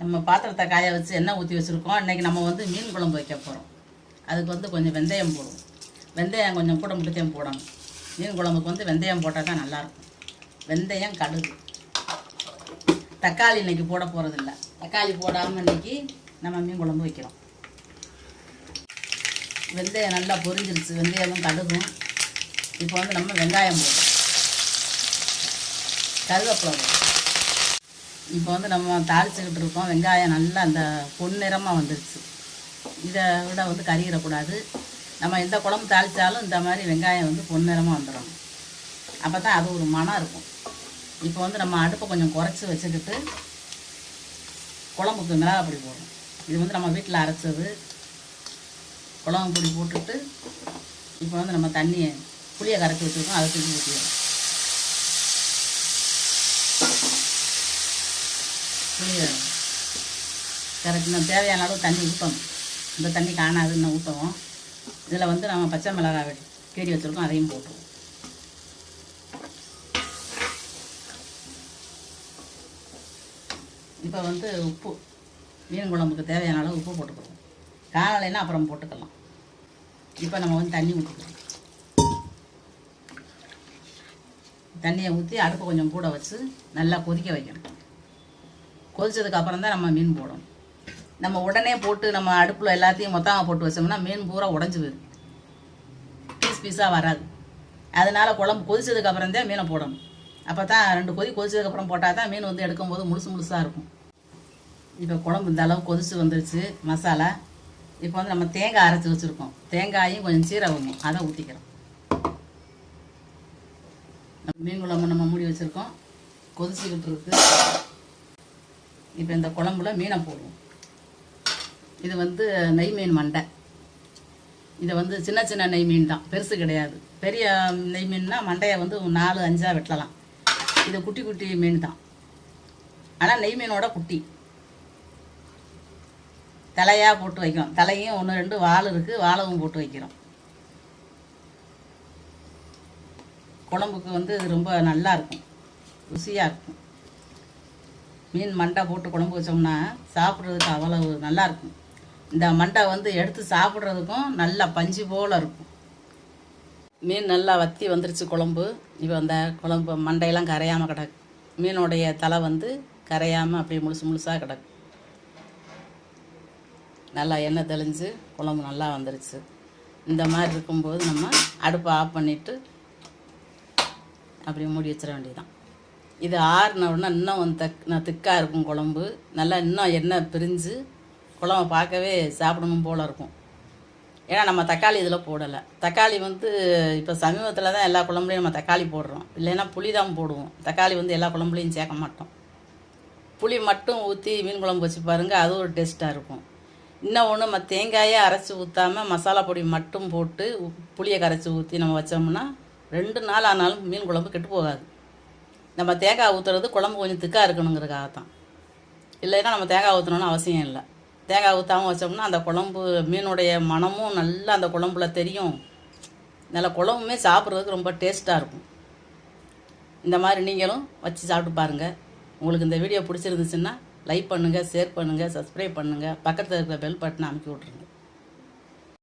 நம்ம பாத்திரத்தை காய வச்சு எண்ணெய் ஊற்றி வச்சுருக்கோம். இன்றைக்கி நம்ம வந்து மீன் குழம்பு வைக்க போகிறோம் அதுக்கு வந்து கொஞ்சம் வெந்தயம் போடுவோம். வெந்தயம் கொஞ்சம் கூட முடித்தையும் போடணும். மீன் குழம்புக்கு வந்து வெந்தயம் போட்டால் தான் நல்லாயிருக்கும். வெந்தயம் கடுகு. தக்காளி இன்றைக்கி போட போகிறதில்ல தக்காளி போடாமல் இன்றைக்கி நம்ம மீன் குழம்பு வைக்கிறோம். வெந்தயம் நல்லா பொரிஞ்சிருச்சு. வெந்தயமும் கடுகும். இப்போ வந்து நம்ம வெங்காயம் போடுறோம். கருவேப்பிலை போடுறோம். இப்போ வந்து நம்ம தாளிச்சுக்கிட்டு இருக்கோம். வெங்காயம் நல்லா அந்த பொன்னிறமாக வந்துருச்சு. இதை விட வந்து கறியிடக்கூடாது நம்ம எந்த குழம்பு தாளித்தாலும் இந்த மாதிரி வெங்காயம் வந்து பொன்னிறமாக வந்துடும். அப்போ தான் அது ஒரு மனம் இருக்கும். இப்போ வந்து நம்ம அடுப்பை கொஞ்சம் குறைச்சி வச்சுக்கிட்டு குழம்புக்கு மிளகா பொடி போடுறோம் இது வந்து நம்ம வீட்டில் அரைச்சது. குழம்பு பொடி போட்டுட்டு இப்போ வந்து நம்ம தண்ணியை புளியை கரைச்சி வச்சுருக்கோம். அதை தூக்கி ஊற்றிடுறோம் புளியை கரைச்சி நம்ம தேவையான அளவு தண்ணி ஊற்றணும் இந்த தண்ணி காணாது இன்னும் ஊற்றுவோம் இதில் வந்து நம்ம பச்சை மிளகாய் கீறி வச்சுருக்கோம் அதையும் போட்டுருவோம். இப்போ வந்து உப்பு மீன் குழம்புக்கு தேவையான அளவு உப்பு போட்டுக்கிறோம் காணலைன்னா அப்புறம் போட்டுக்கலாம். இப்போ நம்ம வந்து தண்ணி ஊற்றிக்கிறோம் தண்ணியை ஊற்றி அடுப்பை கொஞ்சம் கூட வச்சு நல்லா கொதிக்க வைக்கணும். கொதிச்சதுக்கு அப்புறம் தான் நம்ம மீன் போடணும். நம்ம உடனே போட்டு நம்ம அடுப்பில் எல்லாத்தையும் மொத்தமாக போட்டு வச்சோம்னா மீன் பூரா உடஞ்சி போயிடும். பீஸ் பீஸாக வராது. அதனால குழம்பு கொதிச்சதுக்கு அப்புறம் தான் மீனை போடணும். அப்போ தான் ரெண்டு கொதி கொதிச்சதுக்கு அப்புறம் போட்டால் தான் மீன் வந்து எடுக்கும்போது முழுசு முழுசாக இருக்கும். இப்போ குழம்பு இந்த அளவு கொதிச்சு வந்துருச்சு மசாலா. இப்போ வந்து நம்ம தேங்காய் அரைச்சி வச்சுருக்கோம். தேங்காயும் கொஞ்சம் சீரகமும் அதை ஊற்றிக்கிறோம் மீன் குழம்பு நம்ம மூடி வச்சுருக்கோம். கொதிச்சுக்கிட்டு இருக்குது இப்போ இந்த குழம்புல மீனை போடுவோம். இது வந்து நெய் மீன் மண்டை. இதை வந்து சின்ன சின்ன நெய் மீன் தான். பெருசு கிடையாது. பெரிய நெய் மீன்னா மண்டையை வந்து நாலு அஞ்சாக வெட்டலாம். இது குட்டி குட்டி மீன் தான். ஆனால் நெய் மீனோட குட்டி. தலையாக போட்டு வைக்கிறோம் தலையும் ஒன்று ரெண்டு வால் இருக்குது வாழவும் போட்டு வைக்கிறோம். குழம்புக்கு வந்து ரொம்ப நல்லா இருக்கும். ருசியாக இருக்கும். மீன் மண்டை போட்டு குழம்பு வச்சோம்னா சாப்பிட்றதுக்கு அவ்வளவு நல்லாயிருக்கும் இந்த மண்டை வந்து எடுத்து சாப்பிட்றதுக்கும் நல்லா பஞ்சு போல் இருக்கும். மீன் நல்லா வத்தி வந்துருச்சு குழம்பு. இப்போ அந்த குழம்பு மண்டையெல்லாம் கரையாமல் கிடக்கு. மீனுடைய தலை வந்து கரையாமல் அப்படியே முழுசு முழுசாக கிடக்கு. நல்லா எண்ணெய் தெளிஞ்சு குழம்பு நல்லா வந்துருச்சு. இந்த மாதிரி இருக்கும்போது நம்ம அடுப்பை ஆஃப் பண்ணிவிட்டு அப்படியே மூடி வச்சிட வேண்டியதுதான். இது ஆறுன உடனே இன்னும் வந்து தக் நான் திக்காக இருக்கும் குழம்பு. நல்லா இன்னும் எண்ணெய் பிரிஞ்சு குழம்பு பார்க்கவே சாப்பிடணும் போல் இருக்கும். ஏன்னா நம்ம தக்காளி இதில் போடலை. தக்காளி வந்து இப்போ சமீபத்தில் தான் எல்லா குழம்புலையும் நம்ம தக்காளி போடுறோம். இல்லைன்னா புளி தான் போடுவோம். தக்காளி வந்து எல்லா குழம்புலையும் சேர்க்க மாட்டோம். புளி மட்டும் ஊற்றி மீன் குழம்பு வச்சு பாருங்கள் அது ஒரு டேஸ்ட்டாக இருக்கும். இன்னும் ஒன்று நம்ம தேங்காயே அரைச்சி ஊற்றாமல் மசாலா பொடி மட்டும் போட்டு புளியை கரைச்சி ஊற்றி நம்ம வச்சோம்னா ரெண்டு நாள் ஆனாலும் மீன் குழம்பு கெட்டு போகாது. நம்ம தேங்காய் ஊற்றுறது குழம்பு கொஞ்சம் திக்காக இருக்கணுங்கிறதுக்காக தான் இல்லைன்னா நம்ம தேங்காய் ஊற்றணும்னு அவசியம் இல்லை. தேங்காய் ஊற்றாமல் வச்சோம்னா அந்த குழம்பு மீனுடைய மணமும் நல்லா அந்த குழம்புல தெரியும். நல்லா குழம்புமே சாப்பிட்றதுக்கு ரொம்ப டேஸ்ட்டாக இருக்கும். இந்த மாதிரி நீங்களும் வச்சு சாப்பிட்டு பாருங்கள் உங்களுக்கு இந்த வீடியோ பிடிச்சிருந்துச்சுன்னா லைக் பண்ணுங்கள் ஷேர் பண்ணுங்கள் சப்ஸ்கிரைப் பண்ணுங்கள் பக்கத்தில் இருக்கிற பெல் பட்டனை அமைக்கி விட்ருங்க